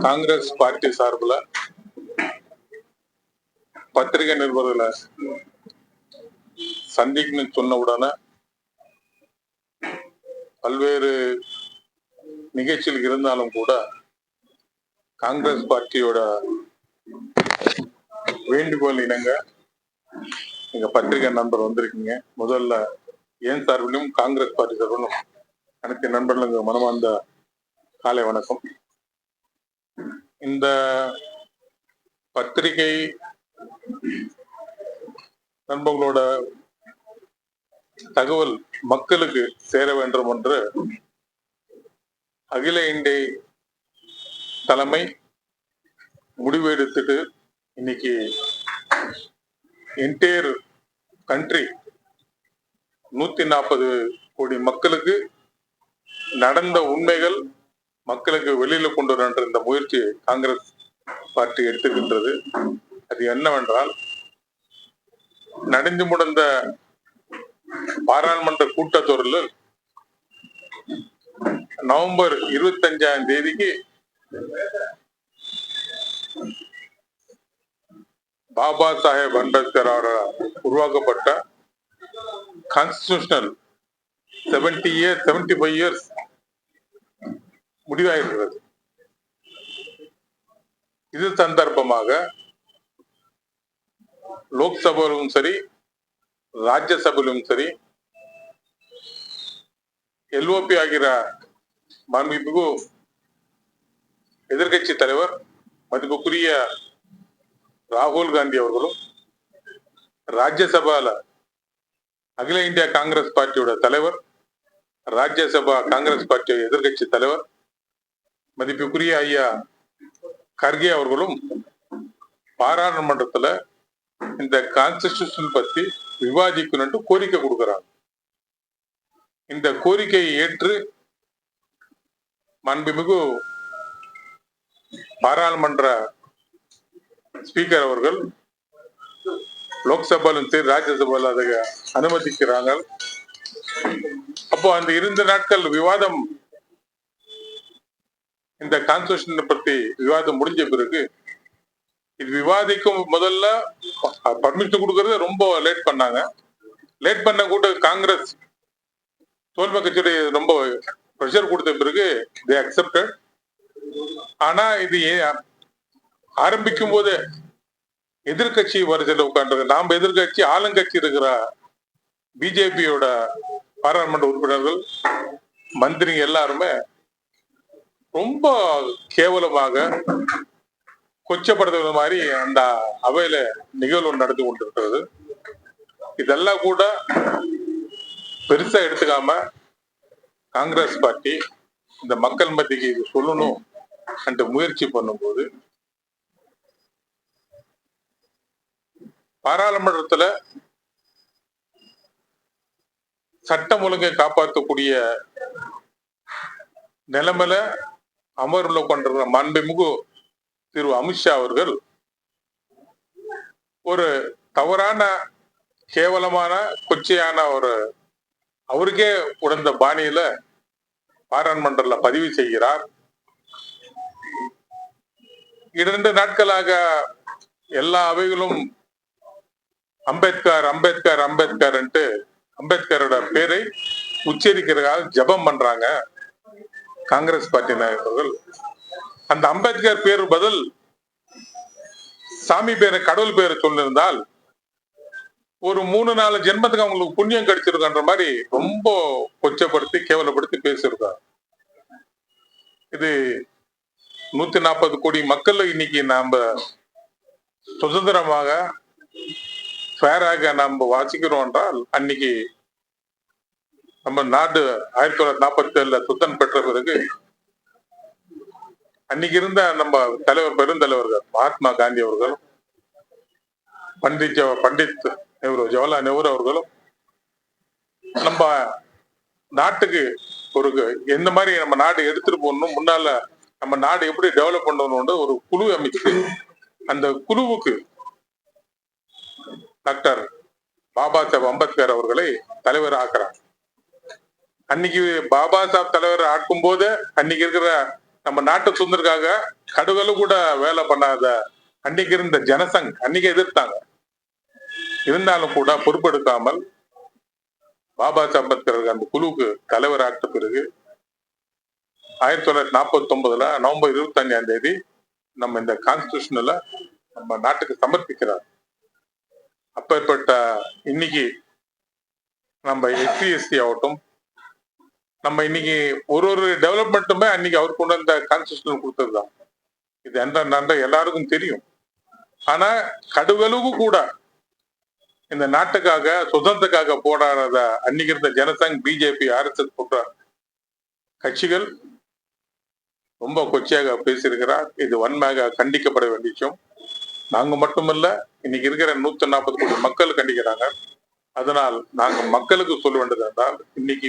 Congress party சார்பில் பத்திரிகை நிருபர்களை சந்திக்கணும்னு சொன்ன உடனே பல்வேறு நிகழ்ச்சிகள் இருந்தாலும் கூட காங்கிரஸ் பார்ட்டியோட வேண்டுகோள் இணங்க எங்க பத்திரிகை நண்பர் வந்திருக்கீங்க. முதல்ல ஏன் சார்பிலும் காங்கிரஸ் பார்ட்டி சார்பிலும் அனைத்து நண்பர்களுக்கு மனமார்ந்த காலை வணக்கம். இந்த பத்திரிகை நண்பர்களோட தகவல் மக்களுக்கு சேர வேண்டும் என்று அகில இந்திய தலைமை முடிவு எடுத்துட்டு இன்னைக்கு என்டையர் கண்ட்ரி நூத்தி நாற்பது கோடி மக்களுக்கு நடந்த உண்மைகள் மக்களுக்கு வெளியில கொண்டு வர இந்த முயற்சி காங்கிரஸ் பார்ட்டி எடுத்துக்கின்றது அது என்னவென்றால் நடந்து முடிந்த பாராளுமன்ற கூட்டத்தொடரில் நவம்பர் இருபத்தி அஞ்சாம் தேதிக்கு பாபா சாஹேப் அம்பேத்கர் அவரால் உருவாக்கப்பட்ட constitutional seventy years seventy five years முடிவாகிறது இது சந்தர்ப்பமாக லோக்சபாவிலும் சரி ராஜ்யசபையிலும் சரி எல்ஓபி ஆகிற மாண்புமிகு எதிர்கட்சி தலைவர் மதிப்புக்குரிய ராகுல் காந்தி அவர்களும் ராஜ்யசபால அகில இந்திய காங்கிரஸ் பார்ட்டியோட தலைவர் ராஜ்யசபா காங்கிரஸ் பார்ட்டியோட எதிர்கட்சி தலைவர் மதிப்புக்குரிய ஐயா கர்கே அவர்களும் பாராளுமன்றத்துல இந்த கான்ஸ்டிடியூஷன் பத்தி விவாதிக்கணும்னு கோரிக்கை கொடுக்கிறாங்க. இந்த கோரிக்கையை ஏற்று மாண்புமிகு பாராளுமன்ற ஸ்பீக்கர் அவர்கள் லோக்சபாலும் சரி ராஜ்யசபால அதை அனுமதிக்கிறாங்க அப்போ அந்த இருந்த நாட்கள் விவாதம் இந்த கான்ஸ்டியூஷன் பத்தி விவாதம் முடிஞ்ச பிறகு இது விவாதிக்கும் முதல்ல பர்மிஷன் கொடுக்கறது ரொம்ப லேட் பண்ணாங்க. லேட் பண்ண கூட காங்கிரஸ் தோல்மை கட்சியுடைய ரொம்ப ப்ரெஷர் கொடுத்த பிறகு தே அக்செப்டட் ஆனா இது ஆரம்பிக்கும் போது எதிர்கட்சி வரிசையில் உட்கார்ந்து நாம் எதிர்கட்சி ஆளுங்கட்சி இருக்கிற பிஜேபியோட பாராளுமன்ற உறுப்பினர்கள் மந்திரிங்க எல்லாருமே ரொம்ப கேவலமாக கொச்சப்படுத்துற மாதிரி அந்த அவையில நிகழ்வு நடந்து கொண்டிருக்கிறது. இதெல்லாம் கூட பெருசா எடுத்துக்காம காங்கிரஸ் பார்ட்டி இந்த மக்கள் மத்திக்கு இது சொல்லணும் என்ற முயற்சி பண்ணும்போது பாராளுமன்றத்துல சட்டம் ஒழுங்கை காப்பாற்றக்கூடிய நிலைமையில அமர்வுல கொண்டிருக்கிற மாண்புமிகு திரு அமித்ஷா அவர்கள் ஒரு தவறான கேவலமான கொச்சையான ஒரு அவருக்கே உடந்த பாணியில பாராளுமன்றல பதிவு செய்கிறார். இரண்டு நாட்களாக எல்லா அவைகளும் அம்பேத்கர் அம்பேத்கர் அம்பேத்கர் அம்பேத்கரோட பேரை உச்சரிக்கிறதுக்காக ஜெபம் பண்றாங்க. காங்கிரஸ் பார்ட்டி நாயகர்கள் அந்த அம்பேத்கர் பேர் பதில் சாமி பேரை கடவுள் பேரை சொல்லியிருந்தால் ஒரு மூணு நாலு ஜென்மத்துக்கு அவங்களுக்கு புண்ணியம் கிடைச்சிருக்கன்ற மாதிரி ரொம்ப கொச்சப்படுத்தி கேவலப்படுத்தி பேசியிருக்காங்க இது நூத்தி நாற்பது கோடி மக்கள் இன்னைக்கு நாம சுதந்திரமாக ஃபேராக நாம் வாசிக்கிறோம் என்றால் அன்னைக்கு நம்ம நாடு ஆயிரத்தி தொள்ளாயிரத்தி நாற்பத்தி ஏழுல சுத்தம் பெற்ற பிறகு அன்னைக்கு இருந்த நம்ம தலைவர் பெருந்தலைவர்கள் மகாத்மா காந்தி அவர்களும் பண்டித் ஜவ- பண்டித் நேரு ஜவஹர்லால் நேரு அவர்களும் நம்ம நாட்டுக்கு ஒரு எந்த மாதிரி நம்ம நாடு எடுத்துட்டு போகணும் முன்னால நம்ம நாடு எப்படி டெவலப் பண்ணணும்னு ஒரு குழு அமைச்சு அந்த குழுவுக்கு டாக்டர் பாபா சாஹேப் அம்பேத்கர் அவர்களை தலைவர் ஆக்குறாங்க அன்னைக்கு பாபா சாப் தலைவர் ஆட்கும் போது அன்னைக்கு இருக்கிற நம்ம நாட்டு சுதந்திரக்காக கடுகளும் கூட வேலை பண்ணாத அன்னைக்கு இருந்த ஜனசங் அன்னைக்கு எதிர்த்தாங்க. இருந்தாலும் கூட பொறுப்பெடுக்காமல் பாபா சாப் அந்த குழுவுக்கு தலைவர் ஆட்ட பிறகு ஆயிரத்தி தொள்ளாயிரத்தி நாற்பத்தி ஒன்பதுல நவம்பர் இருபத்தி அஞ்சாம் தேதி நம்ம இந்த கான்ஸ்டியூஷன்ல நம்ம நாட்டுக்கு சமர்ப்பிக்கிறார். அப்பேற்பட்ட இன்னைக்கு நம்ம எஸ்சி எஸ்சி ஆகட்டும் நம்ம இன்னைக்கு ஒரு ஒரு டெவலப்மெண்ட்டுமே அன்னைக்கு அவர் கொண்டு வந்த கான்ஸ்டியூஷன் கொடுத்ததுதான். இது எந்த நன்ற எல்லாருக்கும் தெரியும். ஆனா கடுவெலுவு கூட இந்த நாட்டுக்காக சுதந்திரத்துக்காக போராடாத அன்னைக்கு இருந்த ஜனசங் பிஜேபி ஆர்எஸ்எஸ் போன்ற கட்சிகள் ரொம்ப கொச்சையாக பேசியிருக்கிறார். இது வன்மையாக கண்டிக்கப்பட வேண்டிய விஷயம். நாங்க மட்டுமல்ல இன்னைக்கு இருக்கிற நூத்தி நாற்பது கோடி மக்கள் கண்டிக்கிறாங்க. அதனால் நாங்கள் மக்களுக்கு சொல்ல வேண்டியது என்றால் இன்னைக்கு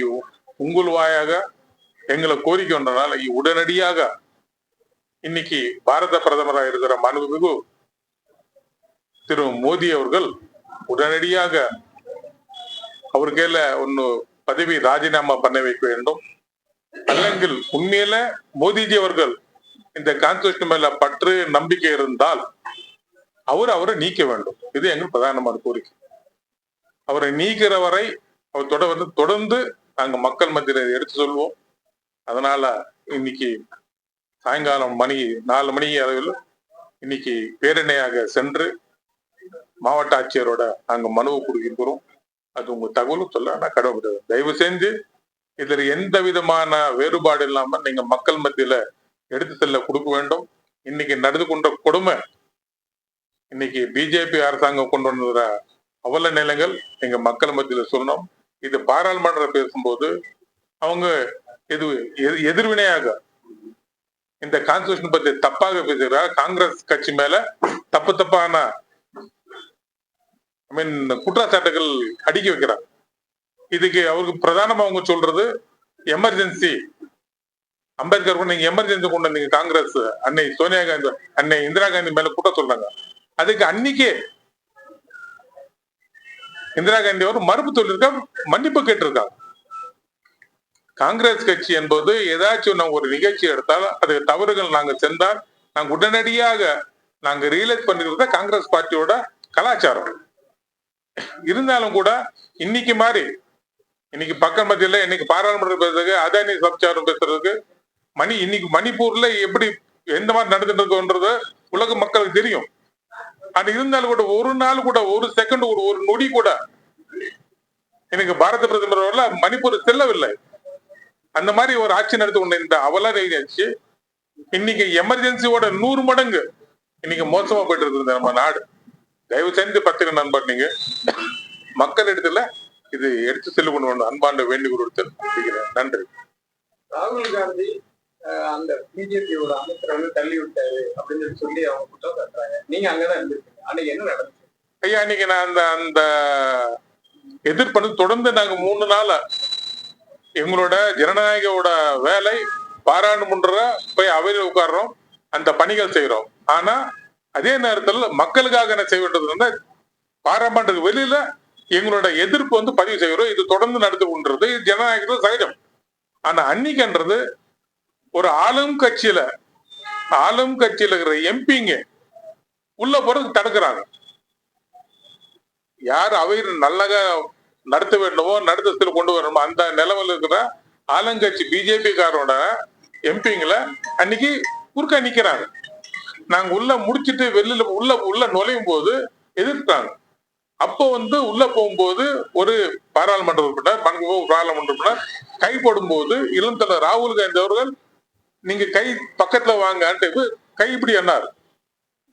உங்கள் வாயாக எங்களை கோரிக்கை ஒன்றனால் உடனடியாக இன்னைக்கு பாரத பிரதமராக இருக்கிற மாண்புமிகு திரு மோடி அவர்கள் உடனடியாக அவர் கையில ஒன்னு பதவி ராஜினாமா பண்ண வைக்க வேண்டும். அல்லங்கில் உண்மையில மோடிஜி அவர்கள் இந்த கான்ஸ்டியூஷன் மேல பற்று நம்பிக்கை இருந்தால் அவர் அவரை நீக்க வேண்டும். இது எங்கள் பிரதானமான கோரிக்கை. அவரை நீக்கிற வரை அவர் தொடர்ந்து தொடர்ந்து நாங்க மக்கள் மத்தியில எடுத்து சொல்வோம். அதனால இன்னைக்கு சாயங்காலம் மணி நாலு மணி அளவில் இன்னைக்கு பேரணியாக சென்று மாவட்ட ஆட்சியரோட நாங்கள் மனுவை கொடுக்கின்றோம். அது உங்க தகவலும் சொல்ல நான் கடவுள் தயவு செஞ்சு இதுல எந்த விதமான வேறுபாடு இல்லாம நீங்க மக்கள் மத்தியில எடுத்து செல்ல கொடுக்க வேண்டும். இன்னைக்கு நடந்து கொண்ட கொடுமை இன்னைக்கு பிஜேபி அரசாங்கம் கொண்டு வந்த அவல நிலங்கள் எங்க மக்கள் மத்தியில சொல்லணும். இது பாராளுமன்றம் பேசும்போது அவங்க இது எதிர்வினையாக இந்த கான்ஸ்டியூஷன் பத்தி தப்பாக பேசுகிறார்? காங்கிரஸ் கட்சி மேல தப்பு தப்பான ஐ மீன் குற்றச்சாட்டுகள் அடுக்கி வைக்கிறாங்க. இதுக்கு அவருக்கு பிரதானமா அவங்க சொல்றது எமர்ஜென்சி அம்பேத்கர் கூட நீங்க எமர்ஜென்சி கொண்டு வந்தீங்க காங்கிரஸ் அன்னை சோனியா காந்தி அன்னை இந்திரா காந்தி மேல குற்றம் சொல்றாங்க. அதுக்கு அன்னைக்கே இந்திரா காந்தி அவர் மறுப்பு சொல்லியிருக்கா மன்னிப்பு கேட்டிருக்காங்க. காங்கிரஸ் கட்சி என்பது ஏதாச்சும் நம்ம ஒரு நிகழ்ச்சி எடுத்தால் அது தவறுகள் நாங்க சென்றால் நாங்க உடனடியாக நாங்க ரியலைஸ் பண்ணிருக்கிறத காங்கிரஸ் பார்ட்டியோட கலாச்சாரம். இருந்தாலும் கூட இன்னைக்கு மாதிரி இன்னைக்கு பக்கம் மத்தியில இன்னைக்கு பாராளுமன்றம் பேசுறதுக்கு அதானி சம்சாரம் பேசுறதுக்கு மணி இன்னைக்கு மணிப்பூர்ல எப்படி எந்த மாதிரி நடந்துட்டு இருக்கோன்றது உலக மக்களுக்கு தெரியும். அது இருந்தாலும் கூட ஒரு நாள் கூட ஒரு செகண்ட் ஒரு ஒரு நொடி கூட எனக்கு பாரத பிரதமர் அவர்கள் மணிப்பூர் செல்லவில்லை. அந்த மாதிரி ஒரு ஆட்சி நடத்தி கொண்டு இந்த அவல ஆட்சி இன்னைக்கு எமர்ஜென்சியோட நூறு மடங்கு இன்னைக்கு மோசமா போயிட்டு இருக்குது நம்ம நாடு. தயவு செஞ்சு பத்திரிகை நண்பர் நீங்க. மக்கள் இடத்துல இது எடுத்து செல்லு கொண்டு அன்பாண்ட வேண்டுகோள் நன்றி. ராகுல் காந்தி அந்த பிஜேபியோட அமைச்சரை வந்து தள்ளி விட்டாரு அப்படின்னு சொல்லி சொல்லி அவங்க குற்றம் சாட்டுறாங்க. நீங்க அங்கதான் இருந்திருக்கீங்க. அன்னைக்கு என்ன நடந்துச்சு? ஐயா அன்னைக்கு நான் அந்த அந்த எதிர்ப்பு தொடர்ந்து நாங்க மூணு நாள் எங்களோட ஜனநாயகோட வேலை பாராளுமன்ற போய் அவையில் உட்கார்றோம். அந்த பணிகள் செய்யறோம் ஆனா அதே நேரத்தில் மக்களுக்காக என்ன செய்ய வேண்டியது வந்து பாராளுமன்றத்துக்கு வெளியில எங்களோட எதிர்ப்பு வந்து பதிவு செய்கிறோம். இது தொடர்ந்து நடந்து கொண்டிருது இது ஜனநாயகத்தில் சகஜம். ஆனா அன்னைக்குன்றது ஒரு ஆளும் கட்சியில ஆளும் கட்சியில இருக்கிற எம்பிங்க உள்ள போறதுக்கு தடுக்கிறாங்க. யார் அவையில் நல்லக நடத்த வேண்டுமோ நடத்தத்தில் கொண்டு வரணுமோ அந்த நிலவில் இருக்கிற ஆளுங்கட்சி பிஜேபி காரோட எம்பிங்களை அன்னைக்கு குறுக்க நிக்கிறாங்க. நாங்க உள்ள முடிச்சிட்டு வெளியில உள்ள உள்ள நுழையும் போது எதிர்த்தாங்க அப்போ வந்து உள்ள போகும்போது ஒரு பாராளுமன்ற உறுப்பினர் மன்மோ பாராளுமன்ற உறுப்பினர் கைப்படும் போது இளம் தலைவர் ராகுல் காந்தி அவர்கள் நீங்க கை பக்கத்துல வாங்கன்ட்டு கை இப்படி என்னார்?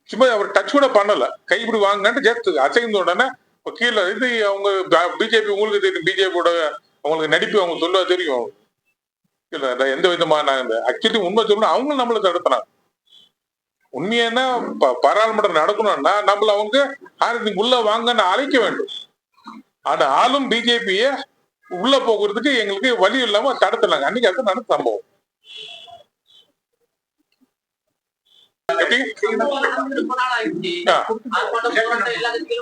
சும்மா அவர் டச் கூட பண்ணல. கை இப்படி வாங்கன்ட்டு ஜஸ்ட் அசைந்த உடனே கீழே இது அவங்க பிஜேபி உங்களுக்கு தெரியும். பிஜேபியோட அவங்களுக்கு நடிப்பு அவங்க சொல்ல தெரியும். இல்ல எந்த விதமான ஆக்சுவலி உண்மை சொல்லணும் அவங்களும் நம்மளை தடுத்தினாங்க உண்மையான ப- பாராளுமன்றம் நடக்கணும்னா நம்மள அவங்க ஆயிரத்தி உள்ள வாங்கன்னு அழைக்க வேண்டும். ஆனா ஆளும் பிஜேபியை உள்ள போகிறதுக்கு எங்களுக்கு வழி இல்லாம தடுத்துனாங்க அன்னைக்கு அது நடந்த சம்பவம் எப்படி ரொம்ப நாள் ஆயிடுச்சு. ஆ. ஆர்ப்பாட்டம் போராட்டம் எல்லா கட்சிகளும்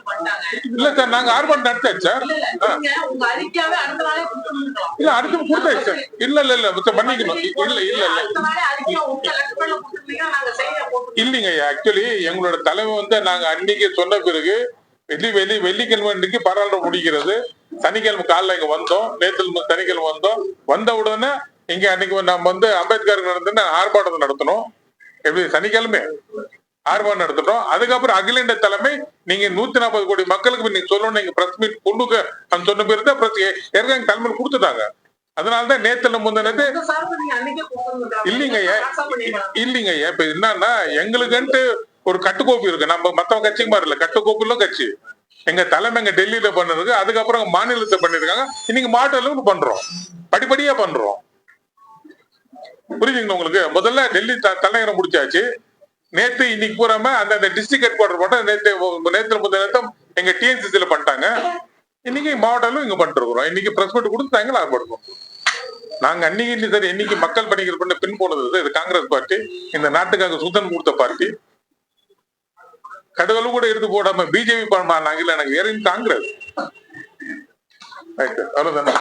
பண்ணிட்டாங்க. இல்ல சார் நாங்க ஆர்ப்பாட்டம் நடத்தாச்சு சார். இல்ல, அடுத்த நாளே கொடுத்துருந்துருக்கலாம். இல்ல அடுத்து கொடுத்தாச்சு சார். இல்ல இல்ல இல்ல மிஸ்டர் மன்னிக்கணும் இல்ல இல்ல இல்ல. இல்லைங்க ஆக்சுவலி எங்களோட தலைமை வந்து நாங்க அன்னைக்கு சொன்ன பிறகு வெள்ளி வெள்ளி வெள்ளிக்கிழமை அன்னைக்கு பாராளுமன்றம் முடிக்கிறது. சனிக்கிழமை காலைல இங்க வந்தோம். நேற்று சனிக்கிழமை வந்தோம். வந்த உடனே இங்க அன்னைக்கு நம்ம வந்து அம்பேத்கர் நடந்த ஆர்ப்பாட்டத்தை நடத்தணும். எப்படி சனிக்கிழமை ஆர்ப்பாட்டம் நடத்திட்டோம். அதுக்கப்புறம் அகில இந்திய தலைமை நீங்க நூத்தி நாற்பது கோடி மக்களுக்கு நீங்க சொல்லணும் நீங்க பிரஸ் மீட் கொண்டுக்க அந்த சொன்ன பேர் தான் பிரஸ் ஏற்கனவே தலைமையில் கொடுத்துட்டாங்க. அதனாலதான் நேத்துல முந்தினது உங்க சார்பு நீங்க அன்னைக்கே கொடுத்திருந்திருக்கலாம். இல்லைங்க ஐயா. WhatsApp பண்ணிருக்கலாம். இல்லைங்க ஐயா இப்ப என்னன்னா எங்களுக்குன்ட்டு ஒரு கட்டுக்கோப்பு இருக்கு. நம்ம மத்தவங்க கட்சிக்கு மாதிரி இல்ல. கட்டுக்கோப்புல கட்சி. எங்க தலைமை எங்க டெல்லியில பண்ணதுக்கு அதுக்கப்புறம் மாநிலத்தை பண்ணிருக்காங்க இன்னைக்கு மாநிலம் பண்றோம். படிப்படியா பண்றோம். புரியுதுங்களா உங்களுக்கு? முதல்ல டெல்லி தலைநகரம் முடிச்சாச்சு. நேத்து இன்னைக்கு பூராம அந்த டிஸ்ட்ரிக்ட் ஹெட் குவார்டர் மட்டும் நேத்து நேத்து முதல் நேத்தம் எங்க டிஎன்சிசில பண்ணிட்டாங்க. இன்னைக்கு மாவட்டம்ல இங்க பண்ணிட்டு இருக்கிறோம். இன்னைக்கு பிரஸ் மீட் கொடுத்து தாங்க ஆர்ப்பாடுறோம் நாங்க அன்னைக்கு இல்லை சார் இன்னைக்கு மக்கள் பணிகள் பண்ண பின் போனது இது காங்கிரஸ் பார்ட்டி இந்த நாட்டுக்காக சுத்தம் கொடுத்த பார்ட்டி கடுகளும் கூட எடுத்து போடாம பிஜேபி பண்ணாங்க இல்ல எனக்கு வேற காங்கிரஸ். ரைட் அவ்வளவுதானே?